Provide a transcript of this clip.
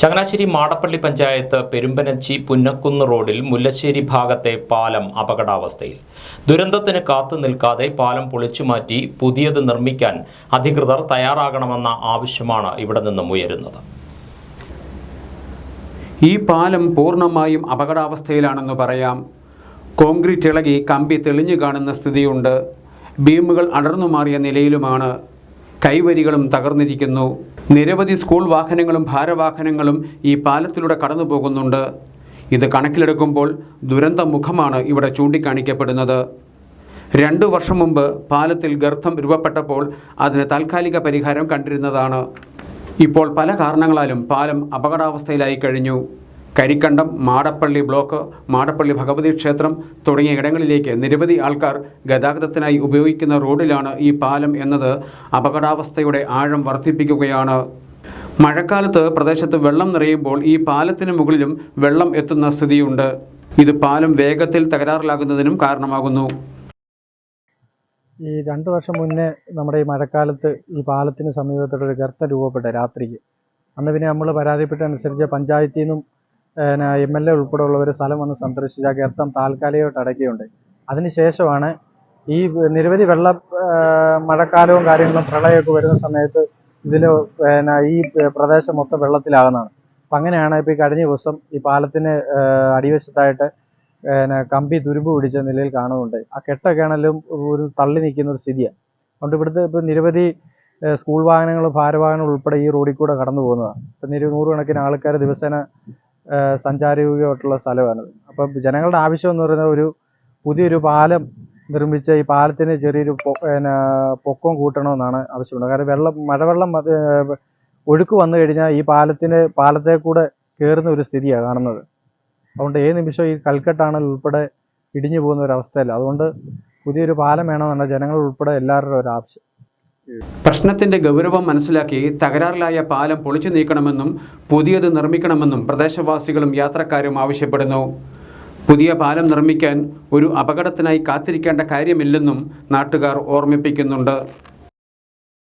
ചങ്ങനാശ്ശേരി മാടപ്പള്ളി പഞ്ചായത്ത് പെരുമ്പനച്ചി പുന്നക്കുന്ന് റോഡിൽ മുല്ലശ്ശേരി ഭാഗത്തെ പാലം അപകടാവസ്ഥയിൽ. ദുരന്തത്തിന് കാത്തു നിൽക്കാതെ പാലം പൊളിച്ചുമാറ്റി പുതിയത് നിർമ്മിക്കാൻ അധികൃതർ തയ്യാറാകണമെന്ന ആവശ്യമാണ് ഇവിടെ നിന്നും ഉയരുന്നത്. ഈ പാലം പൂർണമായും അപകടാവസ്ഥയിലാണെന്ന് പറയാം. കോൺക്രീറ്റ് ഇളകി കമ്പി തെളിഞ്ഞു കാണുന്ന സ്ഥിതിയുണ്ട്. ബീമുകൾ അടർന്നു മാറിയ നിലയിലുമാണ് കൈവരികളും തകർന്നിരിക്കുന്നു. നിരവധി സ്കൂൾ വാഹനങ്ങളും ഭാരവാഹനങ്ങളും ഈ പാലത്തിലൂടെ കടന്നു പോകുന്നുണ്ട് ഇത് കണക്കിലെടുക്കുമ്പോൾ ദുരന്ത മുഖമാണ് ഇവിടെ ചൂണ്ടിക്കാണിക്കപ്പെടുന്നത്. രണ്ടു വർഷം മുമ്പ് പാലത്തിൽ ഗർത്തം രൂപപ്പെട്ടപ്പോൾ അതിന് താൽക്കാലിക പരിഹാരം കണ്ടിരുന്നതാണ്. ഇപ്പോൾ പല കാരണങ്ങളാലും പാലം അപകടാവസ്ഥയിലായി കഴിഞ്ഞു. കരിക്കണ്ടം മാടപ്പള്ളി ബ്ലോക്ക് മാടപ്പള്ളി ഭഗവതി ക്ഷേത്രം തുടങ്ങിയ ഇടങ്ങളിലേക്ക് നിരവധി ആൾക്കാർ ഗതാഗതത്തിനായി ഉപയോഗിക്കുന്ന റോഡിലാണ് ഈ പാലം എന്നത് അപകടാവസ്ഥയുടെ ആഴം വർദ്ധിപ്പിക്കുകയാണ്. മഴക്കാലത്ത് പ്രദേശത്ത് വെള്ളം നിറയുമ്പോൾ ഈ പാലത്തിന് മുകളിലും വെള്ളം എത്തുന്ന സ്ഥിതിയുണ്ട്. ഇത് പാലം വേഗത്തിൽ തകരാറിലാകുന്നതിനും കാരണമാകുന്നു. ഈ രണ്ടു വർഷം മുന്നേ നമ്മുടെ ഈ മഴക്കാലത്ത് ഈ പാലത്തിന് സമീപത്തോടെ ഒരു ഗർത്തം രൂപപ്പെട്ട രാത്രിക്ക്. അന്ന് പിന്നെ നമ്മൾ പരാതിപ്പെട്ട അനുസരിച്ച് പഞ്ചായത്തിൽ നിന്നും എം എൽ എ ഉൾപ്പെടെയുള്ളവർ സ്ഥലം വന്ന് സന്ദർശിച്ച് ഗർത്തം താൽക്കാലികമായിട്ട് അടയ്ക്കുകയുണ്ട്. അതിനുശേഷമാണ് ഈ നിരവധി വെള്ള മഴക്കാലവും കാര്യങ്ങളും പ്രളയമൊക്കെ വരുന്ന സമയത്ത് ഇതിൽ പിന്നെ ഈ പ്രദേശം മൊത്തം വെള്ളത്തിലാകുന്നതാണ് അപ്പം അങ്ങനെയാണ് ഇപ്പോൾ ഈ കഴിഞ്ഞ ദിവസം ഈ പാലത്തിന് അടിവശത്തായിട്ട് പിന്നെ കമ്പി തുരുമ്പ് പിടിച്ച നിലയിൽ കാണുന്നുണ്ട്. ആ കെട്ടൊക്കെ ആണെങ്കിലും ഒരു തള്ളി നിൽക്കുന്ന ഒരു സ്ഥിതിയാണ്. അതുകൊണ്ട് ഇവിടുത്തെ ഇപ്പോൾ നിരവധി സ്കൂൾ വാഹനങ്ങളും ഭാരവാഹനങ്ങളും ഉൾപ്പെടെ ഈ റോഡിൽ കൂടെ കടന്നു പോകുന്നതാണ് ഇപ്പം നൂറുകണക്കിന് ആൾക്കാർ ദിവസേന സഞ്ചാരയോഗ്യമായിട്ടുള്ള സ്ഥലമാണ്. അപ്പം ജനങ്ങളുടെ ആവശ്യം എന്ന് പറയുന്നത് ഒരു പുതിയൊരു പാലം നിർമ്മിച്ച് ഈ പാലത്തിന് ചെറിയൊരു പിന്നെ പൊക്കം കൂട്ടണമെന്നാണ് ആവശ്യമുള്ളത്. കാരണം വെള്ളം മഴവെള്ളം ഒഴുക്ക് വന്നു കഴിഞ്ഞാൽ ഈ പാലത്തിന് പാലത്തെ കൂടെ കയറുന്ന ഒരു സ്ഥിതിയാണ് കാണുന്നത്. അതുകൊണ്ട് ഏത് നിമിഷം ഈ കൽക്കെട്ടാണ് ഉൾപ്പെടെ ഇടിഞ്ഞു പോകുന്ന ഒരു അവസ്ഥയല്ല. അതുകൊണ്ട് പുതിയൊരു പാലം വേണമെന്നാണ് ജനങ്ങൾ ഉൾപ്പെടെ എല്ലാവരുടെ ഒരു ആവശ്യം. പ്രശ്നത്തിന്റെ ഗൗരവം മനസ്സിലാക്കി തകരാറിലായ പാലം പൊളിച്ചു നീക്കണമെന്നും പുതിയത് നിർമ്മിക്കണമെന്നും പ്രദേശവാസികളും യാത്രക്കാരും ആവശ്യപ്പെടുന്നു. പുതിയ പാലം നിർമ്മിക്കാൻ ഒരു അപകടത്തിനായി കാത്തിരിക്കേണ്ട കാര്യമില്ലെന്നും നാട്ടുകാർ ഓർമ്മിപ്പിക്കുന്നുണ്ട്.